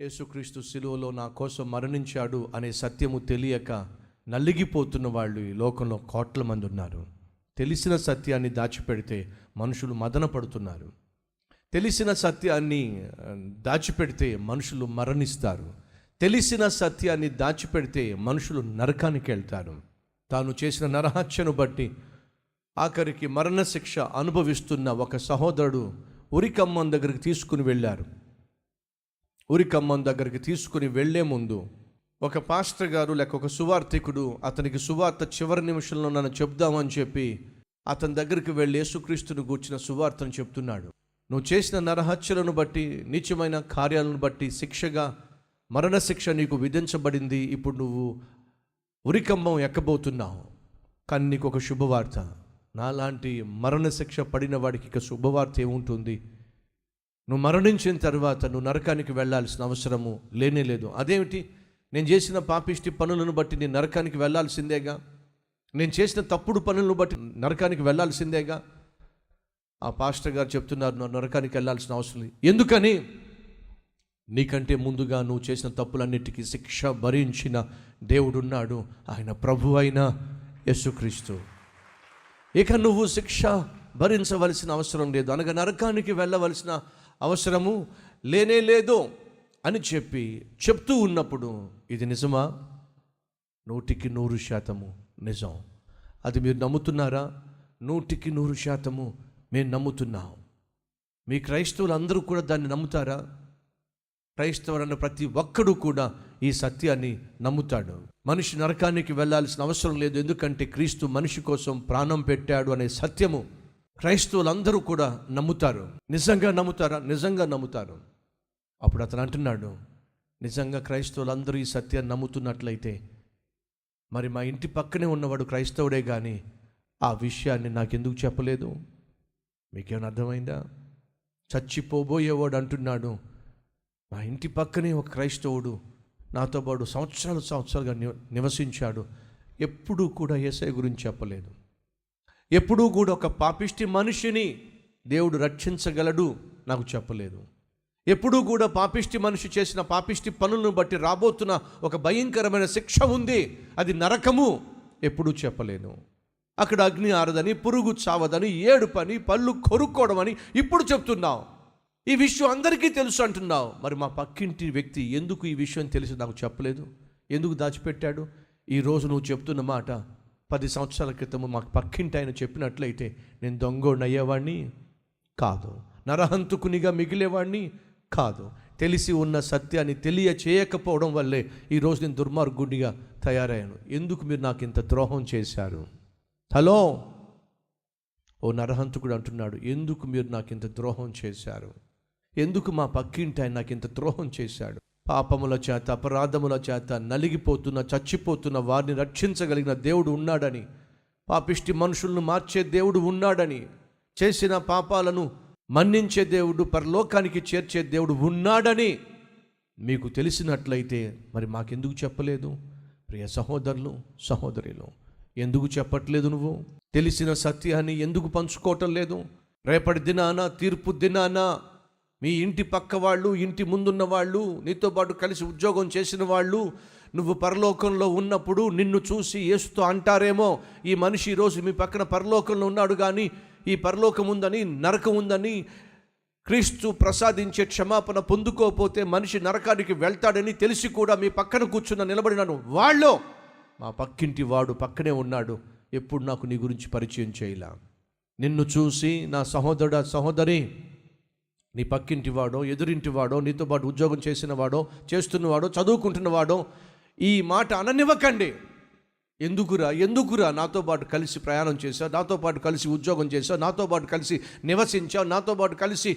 యేసుక్రీస్తు శిలువలో నా కోసం మరణించాడు అనే సత్యము తెలియక నలిగిపోతున్న వాళ్ళు ఈ లోకంలో కోట్ల మంది ఉన్నారు. తెలిసిన సత్యాన్ని దాచిపెడితే మనుషులు మదన పడుతున్నారు. తెలిసిన సత్యాన్ని దాచిపెడితే మనుషులు మరణిస్తారు. తెలిసిన సత్యాన్ని దాచిపెడితే మనుషులు నరకానికి వెళ్తారు. తాను చేసిన నరహత్యను బట్టి ఆఖరికి మరణశిక్ష అనుభవిస్తున్న ఒక సహోదరుడు ఉరికమ్మం దగ్గరికి తీసుకుని వెళ్ళారు. ఉరికమ్మం దగ్గరికి తీసుకుని వెళ్ళే ముందు ఒక పాస్టర్ గారు లేక ఒక సువార్థికుడు అతనికి సువార్త చివరి నిమిషంలో నన్ను చెప్దామని చెప్పి అతని దగ్గరికి వెళ్ళి యేసుక్రీస్తుని గూర్చిన సువార్తను చెప్తున్నాడు. నువ్వు చేసిన నరహత్యలను బట్టి నీచమైన కార్యాలను బట్టి శిక్షగా మరణశిక్ష నీకు విధించబడింది. ఇప్పుడు నువ్వు ఉరికంబం ఎక్కబోతున్నావు? కానీ నీకు ఒక శుభవార్త. నాలాంటి మరణశిక్ష పడిన వాడికి ఇక శుభవార్త ఏముంటుంది? నువ్వు మరణించిన తర్వాత నువ్వు నరకానికి వెళ్ళాల్సిన అవసరము లేనే లేదు. అదేమిటి? నేను చేసిన పాపిష్టి పనులను బట్టి నేను నరకానికి వెళ్ళాల్సిందేగా? నేను చేసిన తప్పుడు పనులను బట్టి నరకానికి వెళ్ళాల్సిందేగా? ఆ పాస్టర్ గారు చెప్తున్నారు నువ్వు నరకానికి వెళ్ళాల్సిన అవసరం లేదు. ఎందుకని? నీకంటే ముందుగా నువ్వు చేసిన తప్పులన్నిటికీ శిక్ష భరించిన దేవుడున్నాడు. ఆయన ప్రభు అయిన యేసుక్రీస్తు. ఇక నువ్వు శిక్ష భరించవలసిన అవసరం లేదు. అనగా నరకానికి వెళ్ళవలసిన అవసరము లేనే లేదు అని చెప్పి చెప్తూ ఉన్నప్పుడు ఇది నిజమా? నూటికి నూరు శాతము నిజం. అది మీరు నమ్ముతున్నారా? నూటికి నూరు శాతము మేము నమ్ముతున్నాం. మీ క్రైస్తవులు అందరూ కూడా దాన్ని నమ్ముతారా? క్రైస్తవులన్న ప్రతి ఒక్కడు కూడా ఈ సత్యాన్ని నమ్ముతాడు. మనిషి నరకానికి వెళ్ళాల్సిన అవసరం లేదు ఎందుకంటే క్రీస్తు మనిషి కోసం ప్రాణం పెట్టాడు అనే సత్యము క్రైస్తవులందరూ కూడా నమ్ముతారు. నిజంగా నమ్ముతారా? నిజంగా నమ్ముతారు. అప్పుడు అతను అంటున్నాడు నిజంగా క్రైస్తవులందరూ ఈ సత్యాన్ని నమ్ముతున్నట్లయితే మరి మా ఇంటి పక్కనే ఉన్నవాడు క్రైస్తవుడే కానీ ఆ విషయాన్ని నాకెందుకు చెప్పలేదు? మీకేమైనా అర్థమైందా? చచ్చిపోబోయేవాడు అంటున్నాడు మా ఇంటి పక్కనే ఒక క్రైస్తవుడు నాతో పాటు సంవత్సరాలు సంవత్సరాలుగా నివసించాడు. ఎప్పుడూ కూడా ఏసఐ గురించి చెప్పలేదు. ఎప్పుడూ కూడా ఒక పాపిష్టి మనిషిని దేవుడు రక్షించగలడు నాకు చెప్పలేదు. ఎప్పుడూ కూడా పాపిష్టి మనిషి చేసిన పాపిష్టి పనులను బట్టి రాబోతున్న ఒక భయంకరమైన శిక్ష ఉంది. అది నరకము ఎప్పుడూ చెప్పలేను. అక్కడ అగ్ని ఆరదని పురుగు చావదని ఏడు పని పళ్ళు కొరుక్కోవడం అని ఇప్పుడు చెప్తున్నావు. ఈ విషయం అందరికీ తెలుసు అంటున్నావు. మరి మా పక్కింటి వ్యక్తి ఎందుకు ఈ విషయం తెలిసి నాకు చెప్పలేదు? ఎందుకు దాచిపెట్టాడు? ఈ రోజు నువ్వు చెప్తున్న మాట పది సంవత్సరాల క్రితం మాకు పక్కింటి ఆయన చెప్పినట్లయితే నేను దొంగోడిని అయ్యేవాడిని కాదు. నరహంతుకునిగా మిగిలేవాడిని కాదు. తెలిసి ఉన్న సత్యాన్ని తెలియ చేయకపోవడం వల్లే ఈరోజు నేను దుర్మార్గుడిగా తయారయ్యాను. ఎందుకు మీరు నాకు ఇంత ద్రోహం చేశారు? హలో! ఓ నరహంతుకుడు అంటున్నాడు ఎందుకు మీరు నాకు ఇంత ద్రోహం చేశారు? ఎందుకు మా పక్కింటి ఆయన నాకు ఇంత ద్రోహం చేశాడు? పాపముల చేత అపరాధముల చేత నలిగిపోతున్న చచ్చిపోతున్న వారిని రక్షించగలిగిన దేవుడు ఉన్నాడని పాపిష్టి మనుషులను మార్చే దేవుడు ఉన్నాడని చేసిన పాపాలను మన్నించే దేవుడు పరలోకానికి చేర్చే దేవుడు ఉన్నాడని మీకు తెలిసినట్లయితే మరి మాకెందుకు చెప్పలేదు? ప్రియ సహోదరులు సహోదరులు ఎందుకు చెప్పట్లేదు నువ్వు? తెలిసిన సత్యాన్ని ఎందుకు పంచుకోవటం లేదు? రేపటి దినాన తీర్పు దినాన మీ ఇంటి పక్క వాళ్ళు ఇంటి ముందున్న వాళ్ళు నీతో పాటు కలిసి ఉద్యోగం చేసిన వాళ్ళు నువ్వు పరలోకంలో ఉన్నప్పుడు నిన్ను చూసి ఏసుతో అంటారేమో ఈ మనిషి ఈరోజు మీ పక్కన పరలోకంలో ఉన్నాడు కానీ ఈ పరలోకం ఉందని నరకం ఉందని క్రీస్తు ప్రసాదించే క్షమాపణ పొందుకోకపోతే మనిషి నరకానికి వెళ్తాడని తెలిసి కూడా మీ పక్కన కూర్చున్న నిలబడినాను. వాళ్ళు మా పక్కింటి వాడు పక్కనే ఉన్నాడు ఎప్పుడు నాకు నీ గురించి పరిచయం చేయలా. నిన్ను చూసి నా సహోదరుడ సహోదరి నీ పక్కింటి వాడో ఎదురింటి వాడో నీతో పాటు ఉద్యోగం చేసిన వాడో చేస్తున్నవాడో చదువుకుంటున్నవాడో ఈ మాట అననివ్వకండి. ఎందుకురా ఎందుకురా నాతో పాటు కలిసి ప్రయాణం చేశావు నాతో పాటు కలిసి ఉద్యోగం చేశావు నాతో పాటు కలిసి నివసించావు నాతో పాటు కలిసి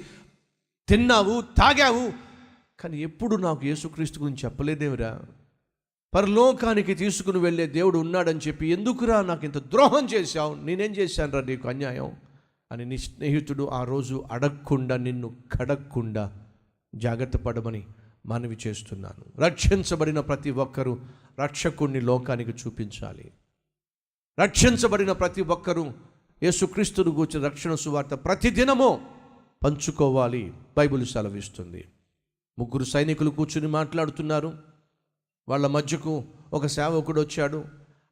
తిన్నావు తాగావు. కానీ ఎప్పుడు నాకు యేసుక్రీస్తు గురించి చెప్పలేదేమిరా? పరలోకానికి తీసుకుని వెళ్ళే దేవుడు ఉన్నాడని చెప్పి ఎందుకురా నాకు ఇంత ద్రోహం చేశావు? నేనేం చేశానురా నీకు అన్యాయం? అని నీ స్నేహితుడు ఆ రోజు అడగకుండా నిన్ను కడగకుండా జాగ్రత్త పడమని మనవి చేస్తున్నాను. రక్షించబడిన ప్రతి ఒక్కరూ రక్షకుణ్ణి లోకానికి చూపించాలి. రక్షించబడిన ప్రతి ఒక్కరూ యేసుక్రీస్తును గూర్చిన రక్షణ సువార్త ప్రతిదినము పంచుకోవాలి బైబిల్ సెలవిస్తుంది. ముగ్గురు సైనికులు కూర్చుని మాట్లాడుతున్నారు. వాళ్ళ మధ్యకు ఒక సేవకుడు వచ్చాడు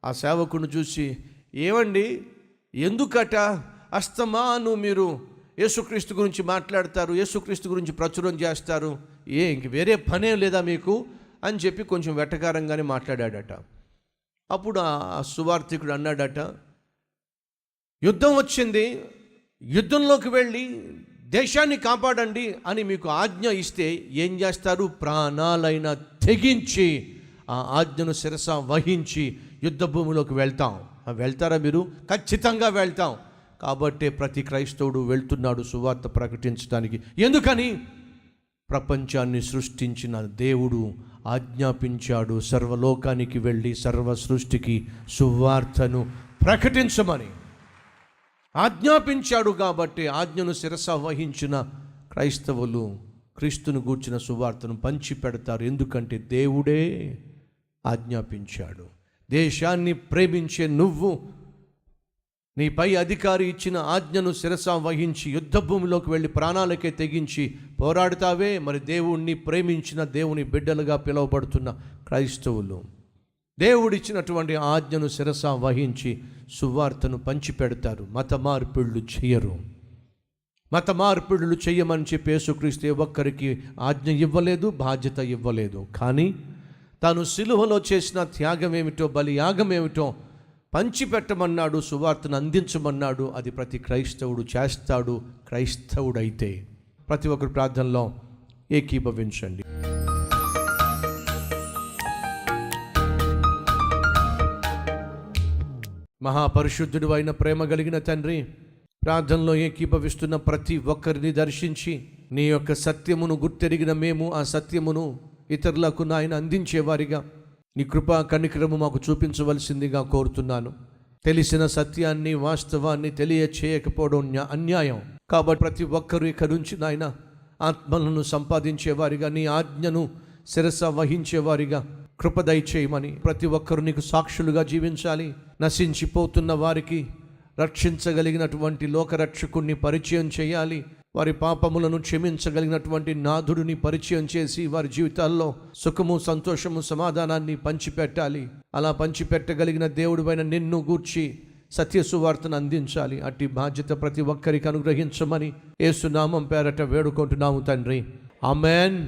ఆ సేవకుడిని చూసి ఏమండి? ఎందుకట? అస్తమాను మీరు యేసుక్రీస్తు గురించి మాట్లాడతారు యేసుక్రీస్తు గురించి ప్రచురం చేస్తారు. ఏ ఇంక వేరే పనేం లేదా మీకు? అని చెప్పి కొంచెం వెటకారంగానే మాట్లాడాడట. అప్పుడు ఆ సువార్థికుడు అన్నాడట యుద్ధం వచ్చింది యుద్ధంలోకి వెళ్ళి దేశాన్ని కాపాడండి అని మీకు ఆజ్ఞ ఇస్తే ఏం చేస్తారు? ప్రాణాలైన తెగించి ఆ ఆజ్ఞను శిరస వహించి యుద్ధ భూమిలోకి వెళ్తాం. వెళ్తారా మీరు? ఖచ్చితంగా వెళ్తాం. కాబట్టే ప్రతి క్రైస్తవుడు వెళ్తున్నాడు సువార్త ప్రకటించడానికి. ఎందుకని? ప్రపంచాన్ని సృష్టించిన దేవుడు ఆజ్ఞాపించాడు సర్వలోకానికి వెళ్ళి సర్వ సృష్టికి సువార్తను ప్రకటించమని. ఆజ్ఞాపించాడు కాబట్టి ఆజ్ఞను శిరస వహించిన క్రైస్తవులు క్రీస్తును గూర్చిన సువార్తను పంచి పెడతారు ఎందుకంటే దేవుడే ఆజ్ఞాపించాడు. దేశాన్ని ప్రేమించే నువ్వు నీ పై అధికారి ఇచ్చిన ఆజ్ఞను శిరస వహించి యుద్ధ భూమిలోకి వెళ్ళి ప్రాణాలకే తెగించి పోరాడుతావే. మరి దేవుణ్ణి ప్రేమించిన దేవుని బిడ్డలుగా పిలువబడుతున్న క్రైస్తవులు. దేవుడిచ్చినటువంటి ఆజ్ఞను శిరస వహించి సువార్తను పంచిపెడతారు. మత మార్పిళ్ళు చేయరు. మత మార్పిడులు చేయమని చెప్పి యేసుక్రీస్తు ఒక్కరికి ఆజ్ఞ ఇవ్వలేదు బాధ్యత ఇవ్వలేదు. కానీ తాను సిలువలో చేసిన త్యాగం ఏమిటో బలి యాగం ఏమిటో పంచిపెట్టమన్నాడు సువార్తను అందించమన్నాడు అది ప్రతి క్రైస్తవుడు చేస్తాడు క్రైస్తవుడైతే. ప్రతి ఒక్కరి ప్రార్థనలో ఏకీభవించండి. మహాపరిశుద్ధుడు అయిన ప్రేమ కలిగిన తండ్రి ప్రార్థనలో ఏకీభవిస్తున్న ప్రతి ఒక్కరిని దర్శించి నీ యొక్క సత్యమును గుర్తెరిగిన మేము ఆ సత్యమును ఇతరులకు నాయన అందించేవారిగా. నీ కృపా కనికరము మాకు చూపించవలసిందిగా కోరుతున్నాను. తెలిసిన సత్యాన్ని వాస్తవాన్ని తెలియచేయకపోవడం అన్యాయం. కాబట్టి ప్రతి ఒక్కరూ ఇక్కడి నుంచి నాయన ఆత్మలను సంపాదించేవారిగా నీ ఆజ్ఞను శిరస వహించేవారిగా కృప దయచేయమని ప్రతి ఒక్కరు నీకు సాక్షులుగా జీవించాలి. నశించిపోతున్న వారికి రక్షించగలిగినటువంటి లోకరక్షకుణ్ణి పరిచయం చేయాలి. వారి పాపములను క్షమించగలిగినటువంటి నాథుడిని పరిచయం చేసి వారి జీవితాల్లో సుఖము సంతోషము సమాధానాన్ని పంచిపెట్టాలి. అలా పంచిపెట్టగలిగిన దేవుడిపైన నిన్ను గూర్చి సత్యసువార్తను అందించాలి. అట్టి బాధ్యత ప్రతి ఒక్కరికి అనుగ్రహించమని ఏసునామం పేరట వేడుకుంటున్నాము తండ్రి. ఆమెన్.